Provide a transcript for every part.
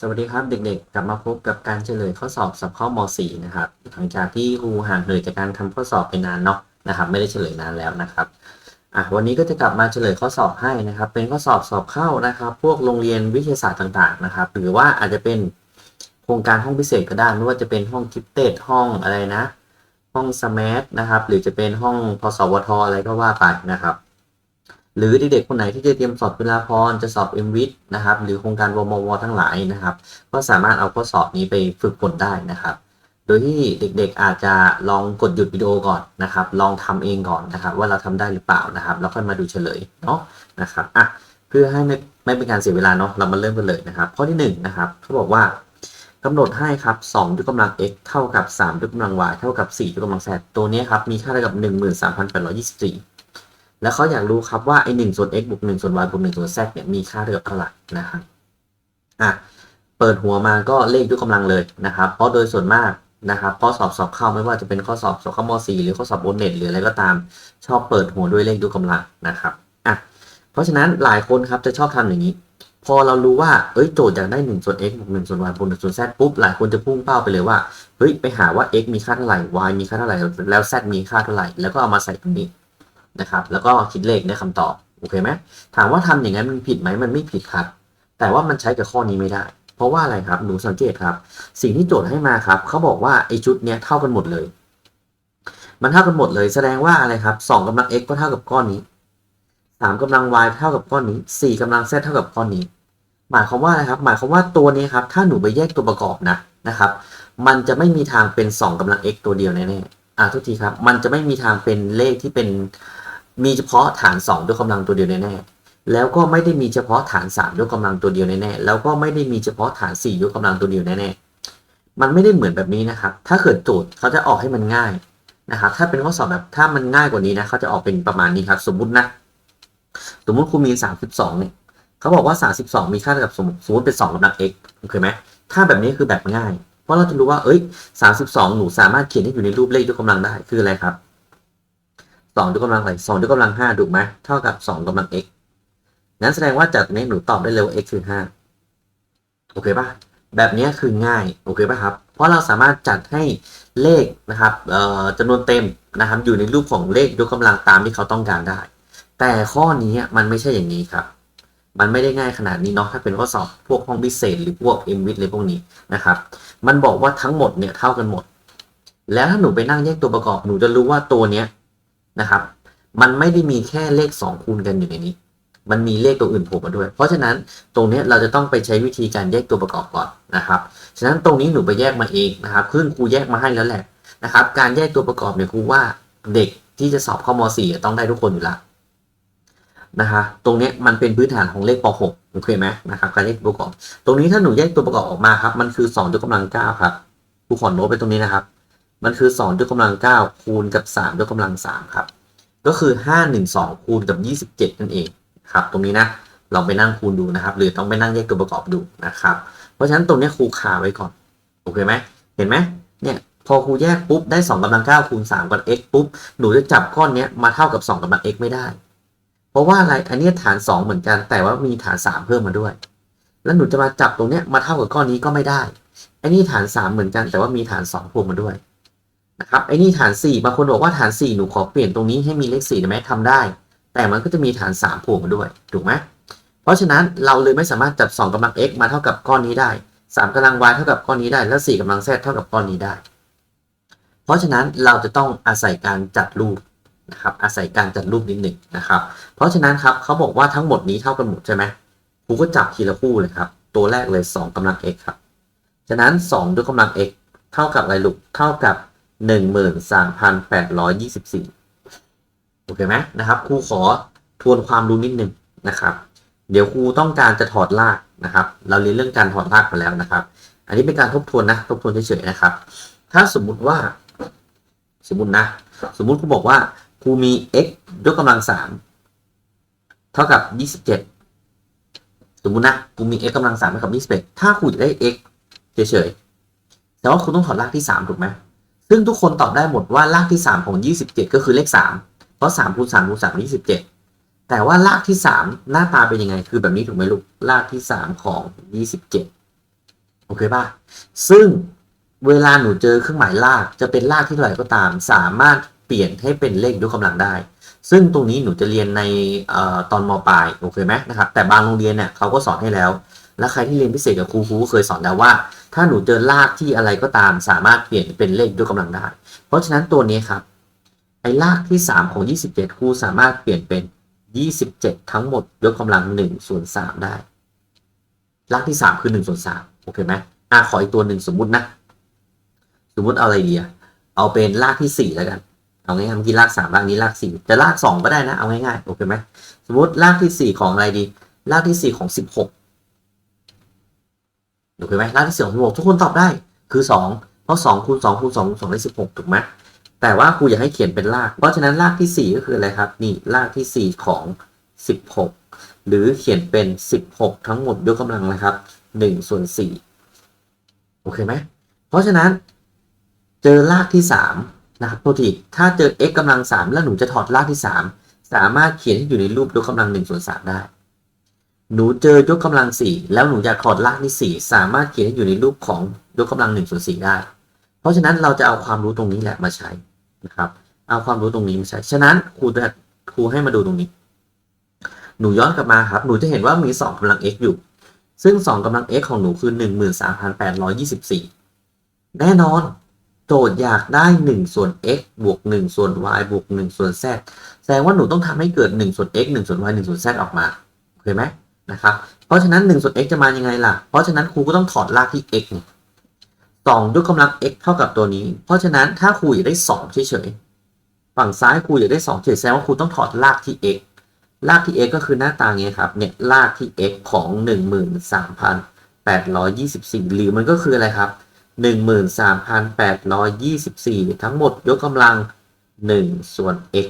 สวัสดีครับเด็กๆ กลับมาพบกับการเฉลยข้อสอบสอบข้อม .4 นะครับหลังจากที่ครูห่างเหินจากการทำข้อสอบไปนานเนาะนะครับ ไม่ได้เฉลยนานแล้วนะครับอะวันนี้ก็จะกลับมาเฉลยข้อสอบให้นะครับ เป็นข้อสอบสอบเข้านะครับ พวกโรงเรียนวิทยาศาสตร์ต่างๆนะครับ หรือว่าอาจจะเป็นโครงการห้องพิเศษก็ได้ไม่ว่าจะเป็นห้องกิฟเต็ดห้องอะไรนะ ห้องสมาร์ทนะครับ หรือจะเป็นห้องพสวทอะไรก็ว่าไปนะครับ หรือเด็กๆคนไหนที่จะเตรียมสอบจุฬาภรณ์จะสอบ m w i t นะครับ หรือโครงการวมวทั้งหลายนะครับ ก็สามารถเอาข้อสอบนี้ไปฝึกฝนได้นะครับ โดยที่เด็กๆอาจจะลองกดหยุดวิดีโอก่อนนะครับ ลองทำเองก่อนนะครับ ว่าเราทำได้หรือเปล่านะครับ แล้วค่อยมาดูเฉลยเนาะนะครับอะเพื่อให้ไม่ไม่เป็นการเสียเวลาเนาะเรามาเริ่มกันเลยนะครับ ข้อที่หนึ่งนะครับเขาบอกว่ากำหนดให้ครับ2ยกกำลัง x เท่ากับ3ยกกำลัง y เท่ากับ4ยกกำลัง z ตัวนี้ครับมีค่าเท่ากับ 13,824 แล้วเขาอยากรู้ครับว่าไอ้หนึ่งส่วน x บวกหนึ่งส่วน y บวกหนึ่งส่วน z เนี่ยมีค่าเท่ากับเท่าไหร่นะครับอะเปิดหัวมาก็เลขยกกำลังเลยนะครับ เพราะโดยส่วนมากนะครับข้อสอบสอบเข้าไม่ว่าจะเป็นข้อสอบสอบข้าม .4 หรือข้อสอบโอเน็ตหรืออะไรก็ตาม ชอบเปิดหัวด้วยเลขยกกำลังนะครับอะเพราะฉะนั้นหลายคนครับจะชอบทำอย่างนี้ พอเรารู้ว่าเอ้ยโจทย์อยากได้1ส่วน x บวก1ส่วน y บวก1ส่วน z ปุ๊บหลายคนจะพุ่งเป้าไปเลยว่าเฮ้ยไปหาว่า x มีค่าเท่าไหร่ y มีค่าเท่าไหร่แล้ว z มีค่าเท่าไหร่แล้วก็เอามาใส่ตรงนี้ นะครับ แล้วก็คิดเลขได้คำตอบโอเคไหมถามว่าทำอย่างนั้นมันผิดไหมมันไม่ผิดครับ แต่ว่ามันใช้กับข้อนี้ไม่ได้ เพราะว่าอะไรครับหนูสังเกตครับ สิ่งที่โจทย์ให้มาครับเขาบอกว่าไอ้ชุดเนี้ยเท่ากันหมดเลย มันเท่ากันหมดเลย แสดงว่าอะไรครับสองกำลัง x ก็เท่ากับก้อนนี้สามกำลัง y เท่ากับก้อนนี้สี่กำลัง z เท่ากับก้อนนี้ หมายความว่าอะไรครับ หมายความว่าตัวนี้ครับ ถ้าหนูไปแยกตัวประกอบนะนะครับ มันจะไม่มีทางเป็น 2กำลัง x ตัวเดียวแน่ๆอ่าทุกทีครับ มันจะไม่มีทางเป็นเลขที่เป็น มีเฉพาะฐาน 2 ด้วยกำลังตัวเดียวแน่ๆแล้วก็ไม่ได้มีเฉพาะฐาน 3 ด้วยกำลังตัวเดียวแน่ๆแล้วก็ไม่ได้มีเฉพาะฐาน 4 ด้วยกำลังตัวเดียวแน่ๆมันไม่ได้เหมือนแบบนี้นะครับ ถ้าเกิดโจทย์เขาจะออกให้มันง่ายนะครับ ถ้าเป็นข้อสอบแบบถ้ามันง่ายกว่านี้นะเขาจะออกเป็นประมาณนี้ครับ สมมุตินะสมมุติครูมี 32เนี่ยเขาบอกว่า 32 มีค่าเท่ากับสมมติสมมติเป็น2กำลัง x โอเคไหมถ้าแบบนี้คือแบบง่าย เพราะเราจะรู้ว่าเอ้ย 32 หนูสามารถเขียนให้อยู่ในรูปเลขยกกำลังได้คืออะไรครับ 2ยกกำลังอะไร2ยกกำลัง5ถูกไหมเท่ากับ2กำลัง x งั้นแสดงว่าจากนี้หนูตอบได้เลยว่า x คือ5โอเคป่ะแบบนี้คือง่ายโอเคป่ะครับ เพราะเราสามารถจัดให้เลขนะครับจำนวนเต็มนะครับ อยู่ในรูปของเลขยกกำลังตามที่เขาต้องการได้ แต่ข้อนี้มันไม่ใช่อย่างนี้ครับ มันไม่ได้ง่ายขนาดนี้เนาะถ้าเป็นข้อสอบพวกห้องพิเศษ หรือพวก m w i t เลยพวกนี้นะครับ มันบอกว่าทั้งหมดเนี่ยเท่ากันหมด แล้วถ้าหนูไปนั่งแยกตัวประกอบหนูจะรู้ว่าตัวเนี้ย นะครับ มันไม่ได้มีแค่เลข 2 คูณกันอยู่ในนี้ มันมีเลขตัวอื่นโผล่มาด้วย เพราะฉะนั้นตรงนี้เราจะต้องไปใช้วิธีการแยกตัวประกอบก่อนนะครับ ฉะนั้นตรงนี้หนูไปแยกมาเองนะครับซึ่งครูแยกมาให้แล้วแหละนะครับ การแยกตัวประกอบเนี่ยครูว่าเด็กที่จะสอบข้าม .4 ต้องได้ทุกคนอยู่ล้วนะคะตรงนี้มันเป็นพื้นฐานของเลขป .6 โอเคไหมนะครับการแยกตัวประกอบ ตรงนี้ถ้าหนูแยกตัวประกอบออกมาครับ มันคือ2ยกกำลัง9ครับครูขอโน้ตไปตรงนี้นะครับ มันคือ 2 ยกกำลัง 9 คูณกับ 3 ยกกำลัง 3 ครับ ก็คือ 512 คูณกับ 27 นั่นเองครับ ตรงนี้นะลองไปนั่งคูณดูนะครับ หรือต้องไปนั่งแยกตัวประกอบดูนะครับ เพราะฉะนั้นตรงนี้ครูคาไว้ก่อน โอเคไหม เห็นไหมเนี่ยพอครูแยกปุ๊บได้2กำลัง9คูณ3กับ x ปุ๊บ หนูจะจับก้อนนี้มาเท่ากับ2กำลัง x ไม่ได้ เพราะว่าอะไร อันนี้ฐาน 2 เหมือนกัน แต่ว่ามีฐาน 3 เพิ่มมาด้วย แล้วหนูจะมาจับตรงนี้มาเท่ากับก้อนนี้ก็ไม่ได้ อันนี้ฐาน 3 เหมือนกัน แต่ว่ามีฐาน2พ่วงมาด้วย นะครับไอ้นี่ฐาน 4 บางคนบอกว่าฐาน 4 หนูขอเปลี่ยนตรงนี้ให้มีเลข4ได้ไหมทำได้ แต่มันก็จะมีฐาน 3โผล่มาด้วย ถูกไหมเพราะฉะนั้นเราเลยไม่สามารถจับ 2กำลัง x มาเท่ากับก้อนนี้ได้ 3กำลัง y เท่ากับก้อนนี้ได้ แล้ว4กำลัง z เท่ากับก้อนนี้ได้ เพราะฉะนั้นเราจะต้องอาศัยการจัดรูปนะครับอาศัยการจัดรูปนิดหนึ่งนะครับ เพราะฉะนั้นครับเขาบอกว่าทั้งหมดนี้เท่ากันหมดใช่ไหมครูก็จับทีละคู่เลยครับ ตัวแรกเลย 2กำลัง x ครับ ฉะนั้น 2 ด้วยกำลัง x เท่ากับอะไรลูก เท่ากับ 13,824โอเคไหมนะครับครูขอทวนความรู้นิดนึงนะครับ เดี๋ยวครูต้องการจะถอดรากนะครับ เราเรียนเรื่องการถอดรากมาแล้วนะครับ อันนี้เป็นการทบทวนนะทบทวนเฉยๆนะครับ ถ้าสมมุติว่า สมมตินะ สมมุติครูบอกว่าครูมี x ยกกำลัง3เท่ากับ27สมมุตินะครูมี x กำลัง3เท่ากับ21ถ้าครูจะได้ x เฉยๆแต่ว่าคุณต้องถอดรากที่3ถูกไหม ซึ่งทุกคนตอบได้หมดว่ารากที่ 3 ของ 27 ก็คือเลข 3 เพราะ3คูณ3คูณ3 27 แต่ว่ารากที่ 3 หน้าตาเป็นยังไง คือแบบนี้ถูกไหมลูก รากที่ 3 ของ 27 โอเคป่ะ ซึ่งเวลาหนูเจอเครื่องหมายลากจะเป็นลากที่เท่าไหร่ก็ตาม สามารถเปลี่ยนให้เป็นเลขยกกำลังได้ ซึ่งตรงนี้หนูจะเรียนในออตอนมปลาย โอเคไหมนะครับ แต่บางโรงเรียนเนี่ยเขาก็สอนให้แล้ว และใครที่เรียนพิเศษกับครูครูก็เคยสอนแล้วว่า ถ้าหนูเจอลากที่อะไรก็ตามสามารถเปลี่ยนเป็นเลขด้วยกกำลังได้ เพราะฉะนั้นตัวนี้ครับไอ้ลากที่ 3 ของ 27 ครูสามารถเปลี่ยนเป็น 27 ทั้งหมดยกกำลัง1ส่วน3ได้ ลากที่ 3 คือ1ส่วน3โอเคไหมอะขออีกตัวหนึ่งสมมุตินะ สมมุติเอาอะไรดีอะเอาเป็นลากที่ 4 แล้วกันเอาง่ายๆเมื่อกี้ลาก3ลากนี้ลาก4จะลาก2ก็ได้นะ เอาง่ายๆ โอเคไหมสมมติลากที่4ของอะไรดี ลากที่4ของ16โอ เคไหมลากที่4ของ16ทุกคนตอบได้คือ2เพราะ2คูณ2คูณ2คูณ2ได้16ถูกไหมแต่ว่าครูอยากให้เขียนเป็นราก เพราะฉะนั้นรากที่4ก็คืออะไรครับ นี่รากที่4ของ16หรือเขียนเป็น16ทั้งหมดยกกำลังนะครับ1ส่วน4โอเคไหมเพราะฉะนั้น เจอรากที่3นะครับโทษทีถ้าเจอ x กำลัง3แล้วหนูจะถอดรากที่3สามารถเขียนให้อยู่ในรูปยกกำลัง1ส่วน3ได้ หนูเจอยกกำลัง4แล้วหนูอยากถอดรากที่4สามารถเขียนอยู่ในรูปของยกกำลัง1ส่วน4ได้ เพราะฉะนั้นเราจะเอาความรู้ตรงนี้แหละมาใช้นะครับ เอาความรู้ตรงนี้มาใช้ ฉะนั้นครูจะครูให้มาดูตรงนี้ หนูย้อนกลับมาครับ หนูจะเห็นว่ามี2กำลัง x อยู่ ซึ่ง2กำลัง x ของหนูคือ13,824แน่นอนโจทย์อยากได้ 1 ส่วน x บวก 1 ส่วน y บวก 1 ส่วน z แสดงว่าหนูต้องทำให้เกิด 1 ส่วน x 1 ส่วน y 1 ส่วน z ออกมา โอเคไหม นะครับ เพราะฉะนั้น1ส่วน x จะมายังไงล่ะ เพราะฉะนั้นครูก็ต้องถอดรากที่ x เนี่ยสองยกกำลัง x เท่ากับตัวนี้ เพราะฉะนั้นถ้าครูอยากได้2เฉยๆฝั่งซ้ายครูอยากได้2เฉยๆแสดงว่าครูต้องถอดรากที่ x รากที่ x ก็คือหน้าตาเงี้ยครับเนี่ยรากที่ x ของ 13,824 หรือมันก็คืออะไรครับ 13,824 ทั้งหมดยกกำลัง 1 ส่วน x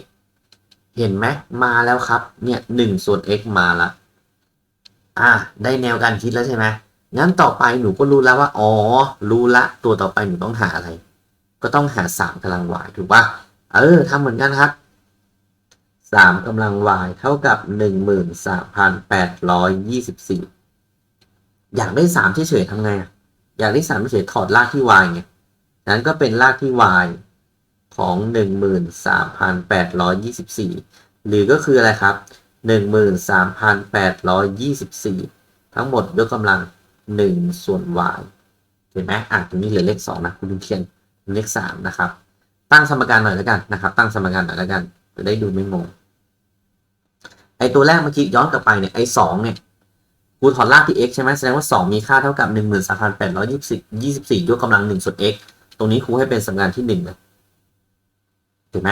เห็นไหมมาแล้วครับเนี่ย1ส่วน x มาละ อะได้แนวการคิดแล้วใช่ไหมงั้นต่อไปหนูก็รู้แล้วว่า อ๋อ รู้ละ ตัวต่อไปหนูต้องหาอะไร ก็ต้องหาสามกำลัง y ถูกปะเออทำเหมือนกันครับสามกำลัง y เท่ากับหนึ่งหมื่นสามพันแปดร้อยยี่สิบสี่อยากได้สามเฉยๆทำไงอะอยากได้สามเฉยๆถอดรากที่ y ไงนั้นก็เป็นรากที่ y ของหนึ่งหมื่นสามพันแปดร้อยยี่สิบสี่หรือก็คืออะไรครับ หนึ่งหมื่นสามพันแปดร้อยยี่สิบสี่ทั้งหมดยกกำลัง 1 ส่วน y เห็นไหมอะตรงนี้เหลือเลข 2 นะคุณเขียนเลข 3 นะครับ ตั้งสมการหน่อยแล้วกันนะครับ ตั้งสมการหน่อยแล้วกัน จะได้ดูไม่งงไอตัวแรกเมื่อกี้ย้อนกลับไปเนี่ยไอ2เนี่ยครูถอดรากที่ x ใช่ไหมแสดงว่า 2 มีค่าเท่ากับ 13,824 24ยกกำลัง1ส่วน x ตรงนี้ครูให้เป็นสมการที่1เลยเห็นไหม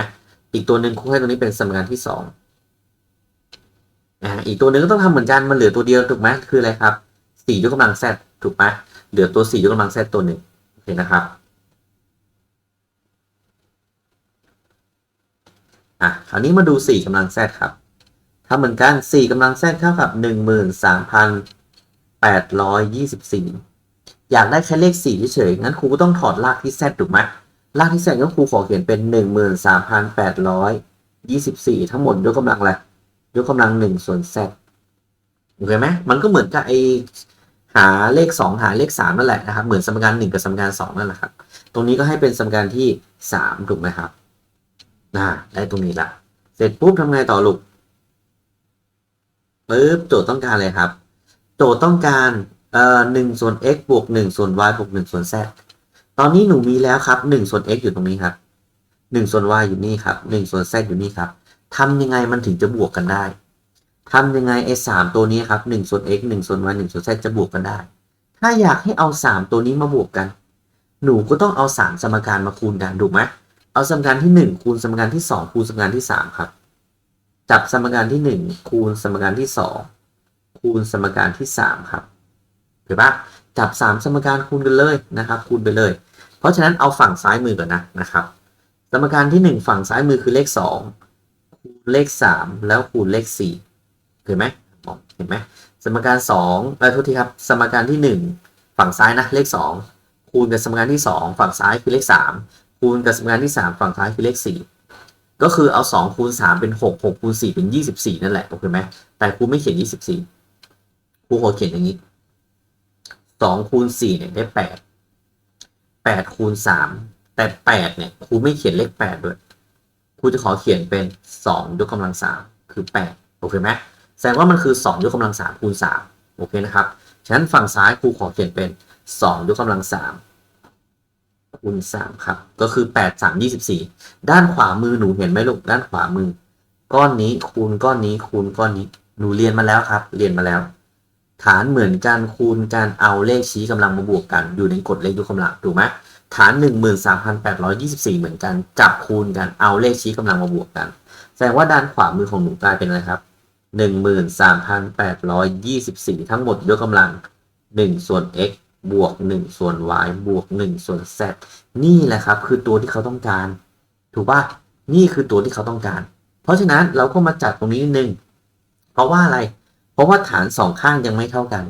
อีกตัวหนึ่งครูให้ตรงนี้เป็นสมการที่ 2 อีกตัวหนึ่งก็ต้องทำเหมือนกันมันเหลือตัวเดียวถูกไหมคืออะไรครับสี่ยกกำลัง z ถูกไหมเหลือตัวสี่ยกกำลัง z ตัวหนึ่งโอเคนะครับอะคราวนี้มาดูสี่กำลัง z ครับทำเหมือนกันสี่กำลัง z เท่ากับหนึ่งหมื่นสามพันแปดร้อยยี่สิบสี่อยากได้แค่เลขสี่เฉยๆงั้นครูก็ต้องถอดรากที่ z ถูกไหมรากที่ z ก็ครูขอเขียนเป็นหนึ่งหมื่นสามพันแปดร้อยยี่สิบสี่ทั้งหมดยกกำลังอะไร ยกกำลังหนึ่งส่วน z โอเคไหมมันก็เหมือนกับไอหาเลข 2 หาเลข 3 นั่นแหละนะครับ เหมือนสมการ1กับสมการ2นั่นแหละครับ ตรงนี้ก็ให้เป็นสมการที่ 3 ถูกไหมครับน่าได้ตรงนี้ละ เสร็จปุ๊บทำไงต่อลูกปึ๊บโจทย์ต้องการอะไรครับ โจทย์ต้องการเอ่อหนึ่งส่วน x บวก1ส่วน y บวก1ส่วน z ตอนนี้หนูมีแล้วครับ1ส่วน x อยู่ตรงนี้ครับ1ส่วน y อยู่นี่ครับ1ส่วน z อยู่นี่ครับ ทำยังไงมันถึงจะบวกกันได้ทำยังไงไอ้สามตัวนี้ครับหนึ่งส่วน x หนึ่งส่วน y หนึ่งส่วน z จะบวกกันได้ ถ้าอยากให้เอาสามตัวนี้มาบวกกัน หนูก็ต้องเอาสามสมการมาคูณกันถูกไหมเอาสมการที่หนึ่งคูณสมการที่สองคูณสมการที่สามครับ จับสมการที่หนึ่งคูณสมการที่สองคูณสมการที่สามครับเห็นปะจับสามสมการคูณกันเลยนะครับ คูณไปเลย เพราะฉะนั้นเอาฝั่งซ้ายมือก่อนนะนะครับ สมการที่หนึ่งฝั่งซ้ายมือคือเลขสอง เลขสามแล้วคูณเลขสี่เห็นไหมเห็นไหมสมการสองเออโทษทีครับ สมการที่หนึ่งฝั่งซ้ายนะเลขสองคูณกับสมการที่สองฝั่งซ้ายคือเลขสามคูณกับสมการที่สามฝั่งซ้ายคือเลขสี่ก็คือเอาสองคูณสามเป็นหกหกคูณสี่เป็นยี่สิบสี่นั่นแหละโอเคไหมแต่ครูไม่เขียนยี่สิบสี่ครูขอเขียนอย่างนี้สองคูณสี่เนี่ยได้แปดแปดคูณสามแต่แปดเนี่ยครูไม่เขียนเลขแปดด้วย ครูจะขอเขียนเป็นสองยกกำลังสามคือแปดโอเคไหมแสดงว่ามันคือสองยกกำลังสามคูณสามโอเคนะครับ ฉะนั้นฝั่งซ้ายครูขอเขียนเป็นสองยกกำลังสามคูณสามครับ ก็คือแปดสามยี่สิบสี่ด้านขวามือหนูเห็นไหมลูก ด้านขวามือ ก้อนนี้คูณก้อนนี้คูณก้อนนี้ หนูเรียนมาแล้วครับ เรียนมาแล้ว ฐานเหมือนกันคูณการเอาเลขชี้กำลังมาบวกกัน อยู่ในกฎเลขยกกำลัง ถูกไหม ฐาน 13,824 เหมือนกัน จับคูณกันเอาเลขชี้กำลังมาบวกกัน แสดงว่าด้านขวามือของหนูกลายเป็นอะไรครับ 13,824 ทั้งหมดยกกำลัง 1 ส่วน x บวก 1 ส่วน y บวก 1 ส่วน z นี่แหละครับ คือตัวที่เขาต้องการ ถูกป่ะนี่คือตัวที่เขาต้องการ เพราะฉะนั้นเราก็มาจัดตรงนี้นิดนึง เพราะว่าอะไร เพราะว่าฐานสองข้างยังไม่เท่ากัน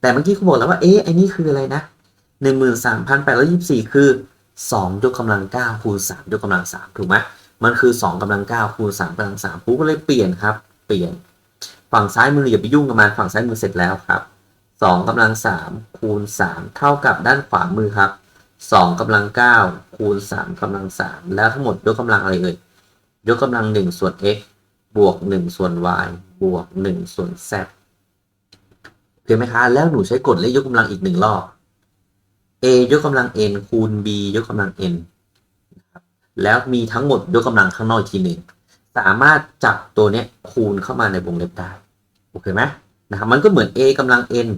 แต่เมื่อกี้เขาบอกแล้วว่า เอ๊ะไอ้นี่คืออะไรนะ หนึ่งหมื่นสามพันแปดร้อยี่สี่คือสองยกกำลังเก้าคูณสามยกกำลังสามถูกไหมมันคือสองกำลังเก้าคูณสามกำลังสามครูก็เลยเปลี่ยนครับ เปลี่ยน ฝั่งซ้ายมืออย่าไปยุ่งกับมันฝั่งซ้ายมือเสร็จแล้วครับสองกำลังสามคูณสามเท่ากับด้านขวามือครับสองกำลังเก้าคูณสามกำลังสามแล้วทั้งหมดยกกำลังอะไรเอ่ย ยกกำลังหนึ่งส่วน x บวกหนึ่งส่วน y บวกหนึ่งส่วน z เห็นไหมคะ แล้วหนูใช้กฎเลขยกกำลังอีกหนึ่งรอบ a ยกกำลัง n คูณ b ยกกำลัง n นะครับแล้วมีทั้งหมดยกกำลังข้างนอกอีกทีหนึ่งสามารถจับตัวเนี้ยคูณเข้ามาในวงเล็บได้โอเคไหมนะครับมันก็เหมือน a กำลัง n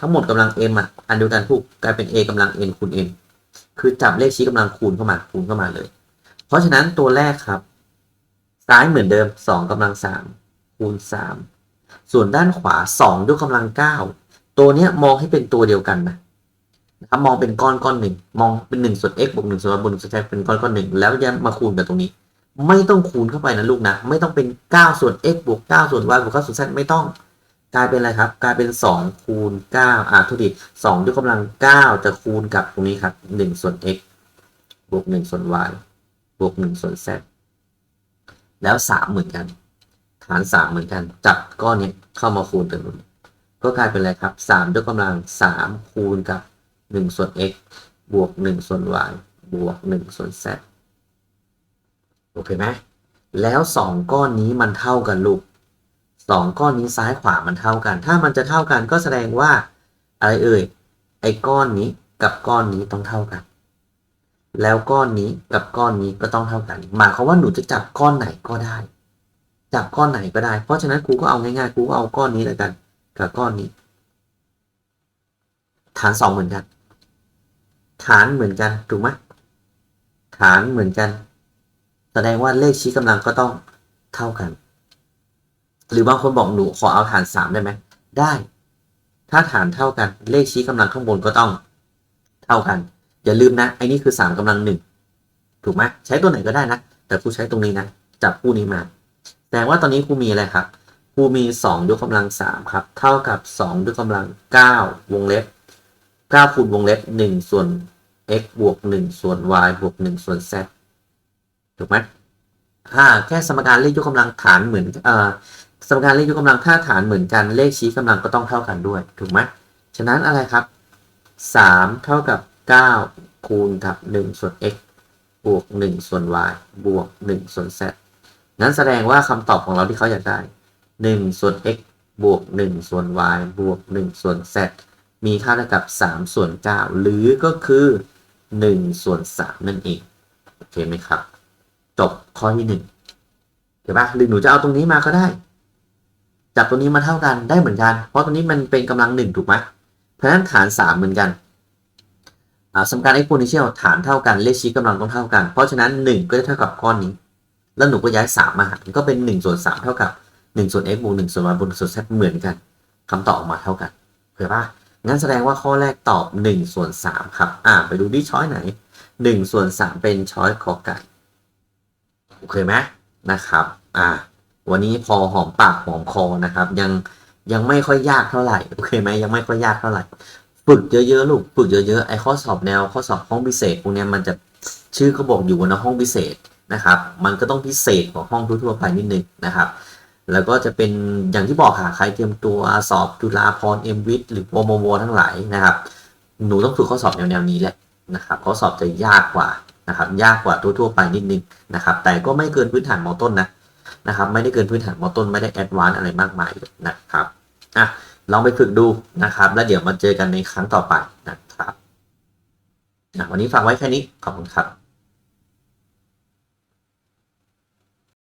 ทั้งหมดกำลัง m อะอันเดียวกันทุกกลายเป็น a กำลัง n คูณ n คือจับเลขชี้กำลังคูณเข้ามาคูณเข้ามาเลย เพราะฉะนั้นตัวแรกครับ ซ้ายเหมือนเดิม2กำลัง3คูณ3ส่วนด้านขวา2ยกกำลัง 9 ตัวเนี้ยมองให้เป็นตัวเดียวกันนะ นะครับมองเป็นก้อนก้อนหนึ่งมองเป็น1ส่วน x บวก1ส่วน y บวก1ส่วน z เป็นก้อนก้อนหนึ่งแล้วจะมาคูณกับตรงนี้ ไม่ต้องคูณเข้าไปนะลูกนะ ไม่ต้องเป็น9ส่วน x บวก9ส่วน y บวก9ส่วน z ไม่ต้องกลายเป็นอะไรครับ กลายเป็น 2 คูณ 9 อ่าทุกที2ยกกำลัง 9 จะคูณกับตรงนี้ครับ1ส่วน x บวก 1 ส่วน y บวก 1 ส่วน z แล้วสามเหมือนกัน ฐานสามเหมือนกัน จับก้อนนี้เข้ามาคูณกันนู้ก็กลายเป็นอะไรครับสามยกกำลังสามคูณกับ หนึ่งส่วน x บวกหนึ่งส่วน y บวกหนึ่งส่วน z โอเคไหมแล้วสองก้อนนี้มันเท่ากันลูกสองก้อนนี้ซ้ายขวามันเท่ากัน ถ้ามันจะเท่ากันก็แสดงว่า อะไรเอ่ย ไอ้ก้อนนี้กับก้อนนี้ต้องเท่ากัน แล้วก้อนนี้กับก้อนนี้ก็ต้องเท่ากัน หมายความว่าหนูจะจับก้อนไหนก็ได้ จับก้อนไหนก็ได้ เพราะฉะนั้นครูก็เอาง่ายๆครูก็เอาก้อนนี้แล้วกัน กับก้อนนี้ ฐานสองเหมือนกัน ฐานเหมือนกันถูกไหมฐานเหมือนกัน แสดงว่าเลขชี้กำลังก็ต้องเท่ากัน หรือบางคนบอกหนูขอเอาฐานสามได้ไหมได้ ถ้าฐานเท่ากัน เลขชี้กำลังข้างบนก็ต้องเท่ากัน อย่าลืมนะไอ้นี่คือสามกำลังหนึ่งถูกไหมใช้ตัวไหนก็ได้นะ แต่ครูใช้ตรงนี้นะจับคู่นี้มาแสดงว่าตอนนี้ครูมีอะไรครับครูมีสองยกกำลังสามครับ เท่ากับสองยกกำลังเก้าวงเล็บ เก้าคูณวงเล็บหนึ่งส่วน x บวกหนึ่งส่วน y บวกหนึ่งส่วน z ถูกไหมถ้าแค่สมการเลขยกกำลังฐานเหมือนเอ่อสมการเลขยกกำลังถ้าฐานเหมือนกันเลขชี้กำลังก็ต้องเท่ากันด้วยถูกไหมฉะนั้นอะไรครับสามเท่ากับ 9 คูณกับ1ส่วน x บวก 1 ส่วน y บวก 1 ส่วน z นั้นแสดงว่าคำตอบของเราที่เขาอยากได้ 1 ส่วน x บวก 1 ส่วน y บวก 1 ส่วน z มีค่าเท่ากับ 3 ส่วน 9 หรือก็คือ 1 ส่วน 3 นั่นเอง โอเคไหมครับ จบข้อที่1เห็นปะหรือหนูจะเอาตรงนี้มาก็ได้ จับตรงนี้มาเท่ากันได้เหมือนกัน เพราะตรงนี้มันเป็นกำลังหนึ่งถูกไหมเพราะฉะนั้นฐาน 3 เหมือนกันสมการ exponential ฐานเท่ากันเลขชี้กำลังต้องเท่ากัน เพราะฉะนั้น 1 ก็จะเท่ากับก้อนนี้ แล้วหนูก็ย้าย 3 มาหารก็เป็น1ส่วน3เท่ากับ1ส่วน x บวก1ส่วน y บวก1ส่วน z เหมือนกันคำตอบออกมาเท่ากันเห็นปะ งั้นแสดงว่าข้อแรกตอบ1ส่วน3ครับ อ่า ไปดูที่ช้อยไหน1ส่วน3เป็นช้อยขอไก่โอเคไหมนะครับ อ่า วันนี้พอหอมปากหอมคอนะครับ ยังยังไม่ค่อยยากเท่าไหร่โอเคไหมยังไม่ค่อยยากเท่าไหร่ฝึกเยอะๆลูกฝึกเยอะๆไอ้ข้อสอบแนวข้อสอบห้องพิเศษพวกเนี้ยมันจะชื่อเขาบอกอยู่นะห้องพิเศษนะครับ มันก็ต้องพิเศษกว่าห้องทั่วๆไปนิดนึงนะครับ แล้วก็จะเป็นอย่างที่บอกค่ะใครเตรียมตัวสอบจุฬาพรเอ็มวิทหรือโปรโมโวทั้งหลายนะครับ หนูต้องฝึกข้อสอบแนวๆนี้แหละนะครับข้อสอบจะยากกว่านะครับ ยากกว่าทั่วๆไปนิดนึงนะครับ แต่ก็ไม่เกินพื้นฐานมอต้นนะนะครับ ไม่ได้เกินพื้นฐานมอต้นไม่ได้แอดวานอะไรมากมายนะครับอะลองไปฝึกดูนะครับ แล้วเดี๋ยวมาเจอกันในครั้งต่อไปนะครับวันนี้ฝากไว้แค่นี้ขอบคุณครับ